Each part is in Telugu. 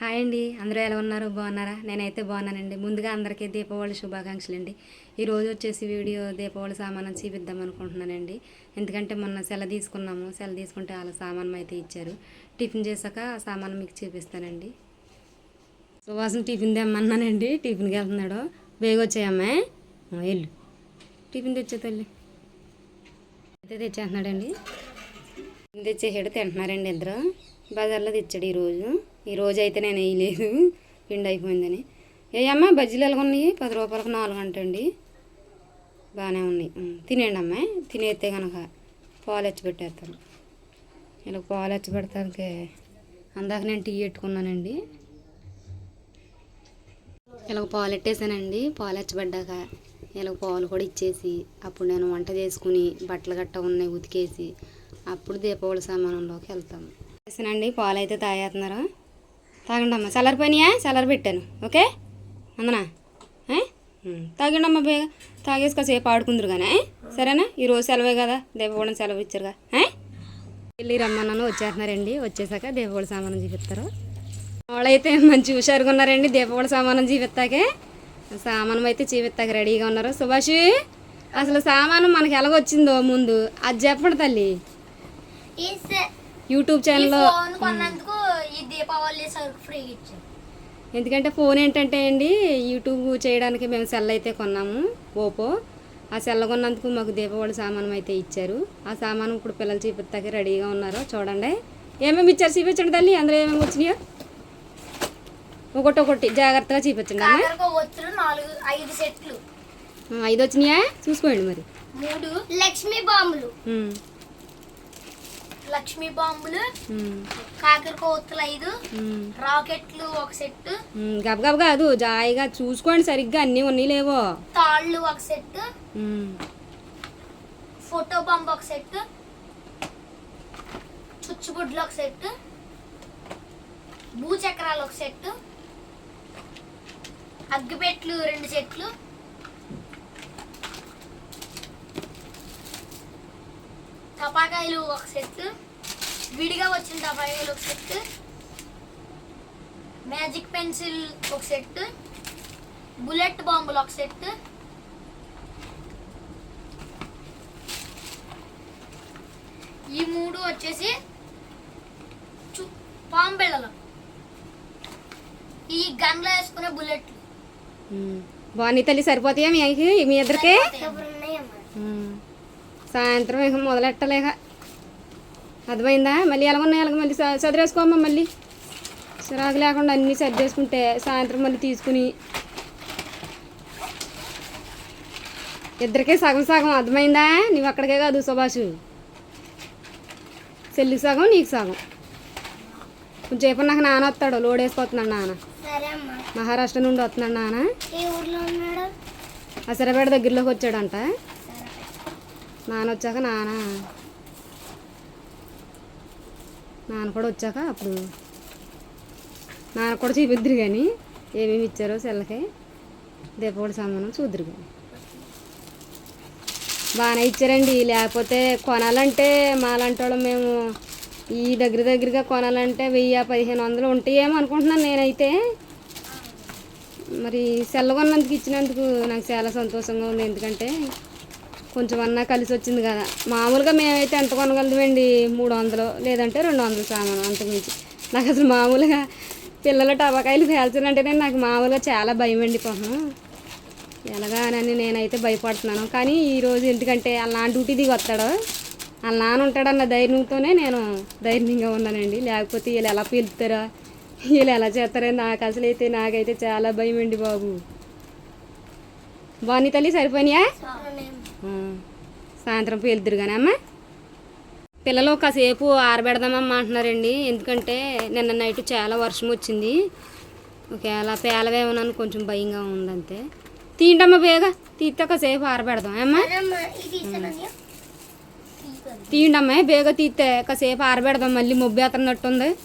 హాయ్ అండి. అందరూ ఎలా ఉన్నారు? బాగున్నారా? నేనైతే బాగున్నానండి. ముందుగా అందరికీ దీపావళి శుభాకాంక్షలు అండి ఈరోజు వచ్చేసి వీడియో దీపావళి సామాను చూపిద్దాం అనుకుంటున్నానండి. ఎందుకంటే మొన్న సెల తీసుకున్నాము. సెల తీసుకుంటే వాళ్ళ సామానం అయితే ఇచ్చారు. టిఫిన్ చేశాక ఆ సామాను మీకు చూపిస్తానండి. సువాసన టిఫిన్ తెమ్మన్నానండి. టిఫిన్కి వెళ్తున్నాడు. బేగ వచ్చాయమ్మా. వెళ్ళు. టిఫిన్ తెచ్చే తల్లి. అయితే తెచ్చేస్తున్నాడండి. తెచ్చేసాడు తింటున్నారండి ఇద్దరు. బజార్లో తెచ్చాడు ఈరోజు. ఈరోజు అయితే నేను వేయలేదు పిండి అయిపోయిందని. ఏ బజ్జీలు ఎలాగ ఉన్నాయి? పది రూపాయలకు నాలుగు అంటండి. బాగానే ఉన్నాయి. తినేయండి అమ్మాయి తినేస్తే కనుక పాలు ఎచ్చి పెట్టేస్తాను ఇలా పాలు ఎచ్చి పెడతానికి అందాక నేను టీ పెట్టుకున్నానండి. ఇలా పాలు ఎట్టేసానండి. పాలు ఎచ్చబడ్డాక ఇలా పాలు కూడా ఇచ్చేసి అప్పుడు నేను వంట చేసుకుని బట్టలు గట్ట ఉన్నాయి ఉతికేసి అప్పుడు దీపావళి సామానంలోకి వెళ్తాము వేసానండి పాలు అయితే తాగేస్తున్నారు? తాగండి అమ్మ చల్లరి పెట్టాను. ఓకే? అందనా? ఏ? ఉం. తాగండి అమ్మ బేగ తాగేసి కాసేపు ఆడుకుందరు కానీ సరేనా? ఈరోజు సెలవే కదా దీపావళి సెలవు ఇచ్చారుగా? వెళ్ళి రమ్మన్నాను వచ్చేస్తున్నారండి. వచ్చేసాక దీపావళి సామానం చూపిస్తారు. వాళ్ళైతే మంచి హుషారుగా ఉన్నారండి. దీపావళి సామానం చూపిస్తాకే సామానం అయితే చూపిస్తాక రెడీగా ఉన్నారు. సుభాష్ అసలు సామానం మనకి ఎలాగొచ్చిందో ముందు అది చెప్పండి తల్లి. యూట్యూబ్ ఛానల్లో ఈ దీపావళి సరుకు ఫ్రీ ఇచ్చారు. ఎందుకంటే ఫోన్ ఏంటంటే అండి యూట్యూబ్ చేయడానికి మేము సెల్ అయితే కొన్నాము ఓపో ఆ సెల్ కొన్నందుకు మాకు దీపావళి సామానం అయితే ఇచ్చారు. ఆ సామానం ఇప్పుడు పిల్లలు చూపిస్తాకి రెడీగా ఉన్నారు చూడండి. ఏమేమి ఇచ్చారు చూపించండి తల్లి? అందులో ఏమేమి వచ్చినాయో? ఒకటి ఒకటి జాగ్రత్తగా చూపించండి నాలుగు ఐదు సెట్లు. ఐదు వచ్చినాయా? చూసుకోండి మరి. మూడు లక్ష్మీ బాంబులు. లక్ష్మీ బాంబులు ఒత్తులు ఐదు రాకెట్లు ఒక సెట్ గబగబ కాదు జాయిగా చూసుకోండి సరిగ్గా అన్నీ ఉన్నాయి లేవో. తాళ్ళు ఒక సెట్ ఫోటో బాంబు ఒక సెట్ చుచ్చుబుడ్లు ఒక సెట్ భూచక్రాలు ఒక సెట్ అగ్గిపెట్లు రెండు సెట్లు. టపాకాయలు ఒక సెట్ విడిగా వచ్చిన టపాకాయలు ఒక సెట్ మ్యాజిక్ పెన్సిల్ ఒక సెట్ బుల్లెట్ బాంబులు ఒక సెట్. ఈ మూడు వచ్చేసి చు- పాము బిళ్ళలు ఈ గన్లో వేసుకునే బుల్లెట్లు. బాగున్నాయి తల్లి సరిపోతాయా మీ మీ ఇద్దరికి. సాయంత్రం ఇక మొదలెట్టలేక. అర్థమైందా? మళ్ళీ ఎలాగున్నాయి ఎలాగ మళ్ళీ సదిరేసుకోమ్మా మళ్ళీ. చిరాకు లేకుండా అన్నీ సర్దేసుకుంటే సాయంత్రం మళ్ళీ తీసుకుని. ఇద్దరికే సగం సగం. అర్థమైందా? నువ్వు అక్కడికే కాదు సుభాష్. చెల్లికి సగం నీకు సగం. కొంచెం సేపు నాకు నాన్న వస్తాడు. లోడ్ వేసుకొస్తున్నాడు నాన్న. మహారాష్ట్ర నుండి వస్తున్నాడు నాన్న. ఉన్నాడు? అసరపేట దగ్గరలోకి వచ్చాడంట. నాన్న వచ్చాక నాన్న నాన్న కూడా వచ్చాక అప్పుడు నాన్న కూడా చూపిద్దురు కానీ ఏమేమి ఇచ్చారో సెల్లకి దీపావళి సంబంధం చూద్దరు కానీ బాగానే ఇచ్చారండి. లేకపోతే కొనాలంటే మాలాంటి వాళ్ళం మేము ఈ దగ్గర దగ్గరగా కొనాలంటే వెయ్యి పదిహేను వందలు ఉంటాయేమో అనుకుంటున్నాను నేనైతే. మరి సెల్ల కొన్నందుకు ఇచ్చినందుకు నాకు చాలా సంతోషంగా ఉంది. ఎందుకంటే కొంచెం అన్నా కలిసి వచ్చింది కదా. మామూలుగా మేమైతే ఎంత కొనగలమండి మూడు వందలు లేదంటే రెండు వందలు సామాను అంతకుమించి. నాకు అసలు మామూలుగా పిల్లల టవకాయలు పేల్చాలంటేనే నాకు మామూలుగా చాలా భయం అండి పాపం. ఎలాగానని నేనైతే భయపడుతున్నాను. కానీ ఈరోజు ఎందుకంటే వాళ్ళ నాన్న డ్యూటీ దిగి వస్తాడు. వాళ్ళ నాన్న ఉంటాడన్న ధైర్యంతోనే నేను ధైర్యంగా ఉన్నానండి. లేకపోతే వీళ్ళు ఎలా పీలుతారా వీళ్ళు ఎలా చేస్తారో నాకు అసలు అయితే నాకైతే చాలా భయం అండి బాబు. బాగున్నాయి తల్లి సరిపోయినాయా. సాయంత్రం పేలుతురు కానీ అమ్మ? పిల్లలు కాసేపు ఆరబెడదామమ్మా అంటున్నారండి. ఎందుకంటే నిన్న నైట్ చాలా వర్షం వచ్చింది. ఒకవేళ పేలవేమోనని కొంచెం భయంగా ఉందంతే. తీయండమ్మా బేగా. తీస్తే కాసేపు ఆరబెడదాం అమ్మా? తీయండమ్మా బేగా తీస్తే కాసేపు ఆరబెడదాం. మళ్ళీ మొబ్బు ఎత్తనట్టుంది.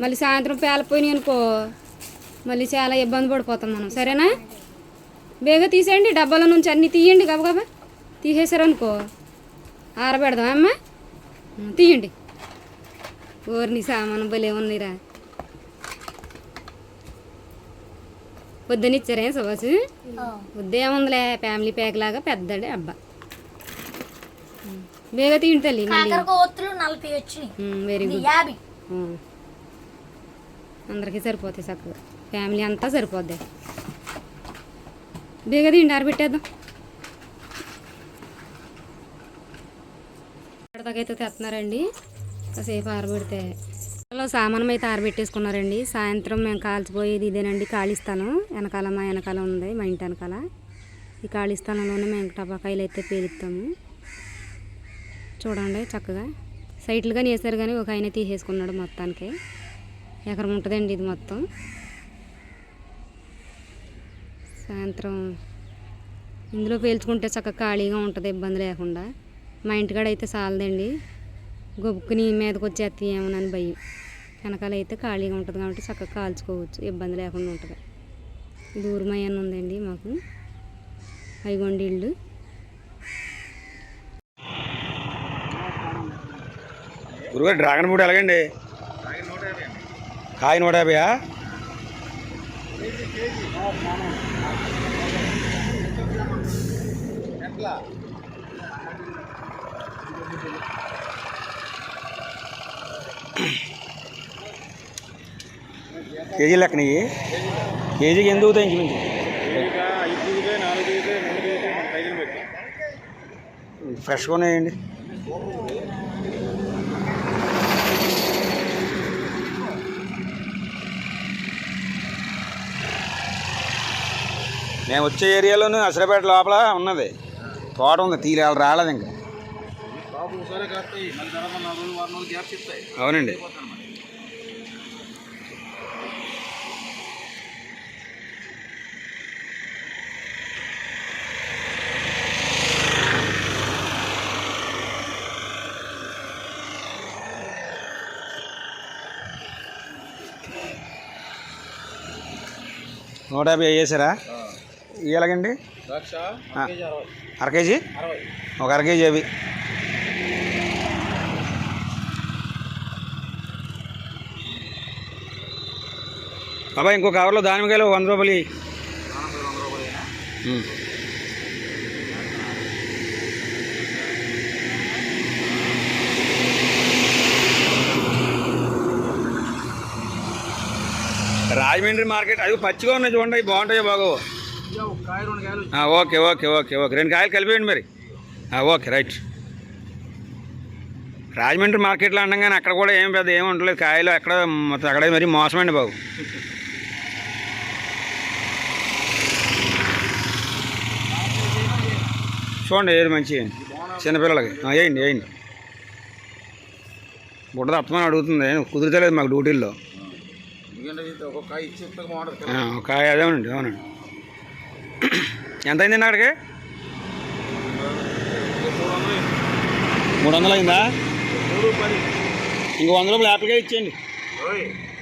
మళ్ళీ సాయంత్రం పేలపోయినాయి అనుకో మళ్ళీ చాలా ఇబ్బంది పడిపోతాం మనం. సరేనా? బేగా తీసేయండి డబ్బాలో నుంచి అన్నీ తీయండి గబగబా. తీసేసారనుకో ఆరబెడదాం అమ్మా. తీయండి. ఊరిని సామాను భలే ఉన్నాయిరా వద్దని ఇచ్చారే సుభాష్? వద్దేముందిలే ఫ్యామిలీ ప్యాక్ లాగా పెద్దడే అబ్బా. బేగా తిండి తల్లి వెరీ గుడ్ అందరికీ సరిపోతాయి చక్కగా. ఫ్యామిలీ అంతా సరిపోద్ది. బేగా తిండి ఆరబెట్టేద్దాం. ఇక్కడిదాకైతే తెస్తున్నారండి కాసేపు ఆరబెడితే లో సామానం అయితే ఆరబెట్టేసుకున్నారండి. సాయంత్రం మేము కాల్చిపోయేది ఇదేనండి ఖాళీ స్థలం. వెనకాల మా వెనకాల ఉంది మా ఇంటి వెనకాల. ఈ ఖాళీ స్థలంలోనే మేము టపాకాయలు అయితే పేలుస్తాము. చూడండి చక్కగా. సైట్లుగా వేసారు కానీ ఒక ఆయన తీసేసుకున్నాడు మొత్తానికి. ఎకరం ఉంటుందండి ఇది మొత్తం. సాయంత్రం ఇందులో పేల్చుకుంటే చక్కగా ఖాళీగా ఉంటుంది ఇబ్బంది లేకుండా. మా ఇంటికాడ అయితే చాలదండి గొబ్బుకుని మీదకి వచ్చేస్తాయి ఏమోనని భయం. వెనకాల అయితే ఖాళీగా ఉంటుంది కాబట్టి చక్కగా కాల్చుకోవచ్చు ఇబ్బంది లేకుండా ఉంటుంది. దూరమయ్యాను ఉందండి మాకు. ఐగొండి ఇల్లు. గురుగారు డ్రాగన్ ఫ్రూట్ ఎలాగండి? కాయ నూట యాభైయా కేజీ లెక్కన ఇవి కేజీకి ఎందుకు ఇంచుమించు? ఫ్రెష్గా ఉన్నాయండి. మేము వచ్చే ఏరియాలోనే అసరపేట లోపల ఉన్నది. తోట ఉంది తీరే రాలేదు ఇంకా. అవునండి. నూట యాభై వేసారా ఎలాగండి అర కేజీ? ఒక అర కేజీ అవి. బాబాయ్ ఇంకో కవర్లో దానిమ్మకాయలు వంద రూపాయలు రాజమండ్రి మార్కెట్. అది పచ్చిగా ఉన్నాయి చూడండి బాగుంటాయి బాగుంటాయో ఓకే ఓకే ఓకే ఓకే. రెండు కాయలు కలిపేయండి మరి. Okay right. రాజమండ్రి మార్కెట్లో అనగానే అక్కడ కూడా ఏం పెద్ద ఏమి ఉండలేదు. కాయలు అక్కడ మొత్తం అక్కడ మరి మోసమండి బాబు. చూడండి ఏది మంచి చిన్నపిల్లలకి. వేయండి వేయండి. బుడ్డ తప్పమని అడుగుతుంది. కుదురుతలేదు మాకు డ్యూటీల్లో. ఒక కాయ అదేనండి అవునండి ఎంత అయిందండి అక్కడికి? మూడు వందలు అయిందా? ఇంకో వంద రూపాయలు యాపిల్గా ఇచ్చేయండి.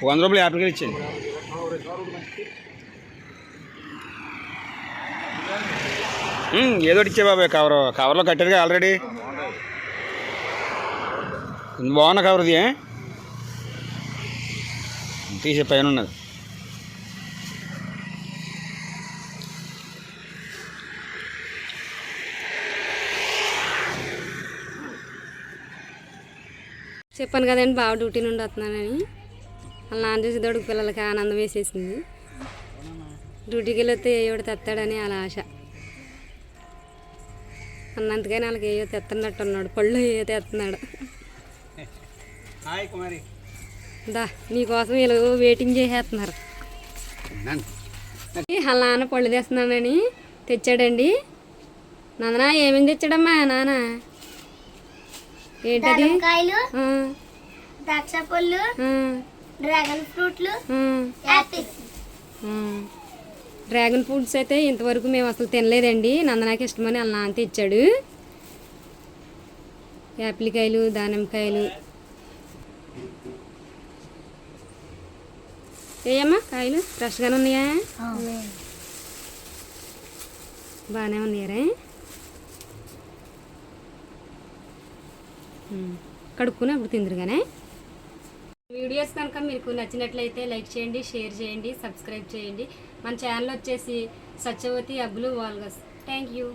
వంద రూపాయలు యాపిల్గా ఇచ్చేయండి. ఏదో ఇచ్చే బాబాయ్ కవర్ కవర్లో కట్టారుగా ఆల్రెడీ బాగున్నా బాగున్న ఏ? తీసే పైన ఉన్నది. చెప్పాను కదండి బావ డ్యూటీ నుండి వస్తున్నానని. వాళ్ళ నాన్న చూసి దొడుకు పిల్లలకి ఆనందం వేసేసింది. డ్యూటీకి వెళ్ళొస్తే ఏయోడు తెస్తాడని అలా ఆశ. అన్నంతకైనా వాళ్ళకి ఏయో తెస్తున్నట్టు ఉన్నాడు. పళ్ళు ఏయో తెస్తున్నాడు హాయ్ కుమారి. దా నీకోసం వీళ్ళు వెయిటింగ్ చేసేస్తున్నారు. వాళ్ళ నాన్న పళ్ళు తెస్తున్నానని తెచ్చాడండి. నందనా ఏమేమి తెచ్చాడమ్మా నాన్న? ఏంటది? ద్రాక్ష పళ్ళు డ్రాగన్ ఫ్రూట్లు. యాపిల్. డ్రాగన్ ఫ్రూట్స్ అయితే ఇంతవరకు మేము అసలు తినలేదండి. నందనాకి ఇష్టమని వాళ్ళ నాన్న తెచ్చాడు. యాపిల్కాయలు దానిమ్మకాయలు ఏయమ్మా కాయలు? ఫ్రెష్గానే ఉన్నాయా? బాగానే ఉన్నాయరే. కడుక్కుని అప్పుడు తిందురుగానే? వీడియోస్ కనుక మీకు నచ్చినట్లయితే లైక్ చేయండి షేర్ చేయండి సబ్స్క్రైబ్ చేయండి. మన ఛానల్ వచ్చేసి సత్యవతి అబ్బులు వాల్గస్. Thank you.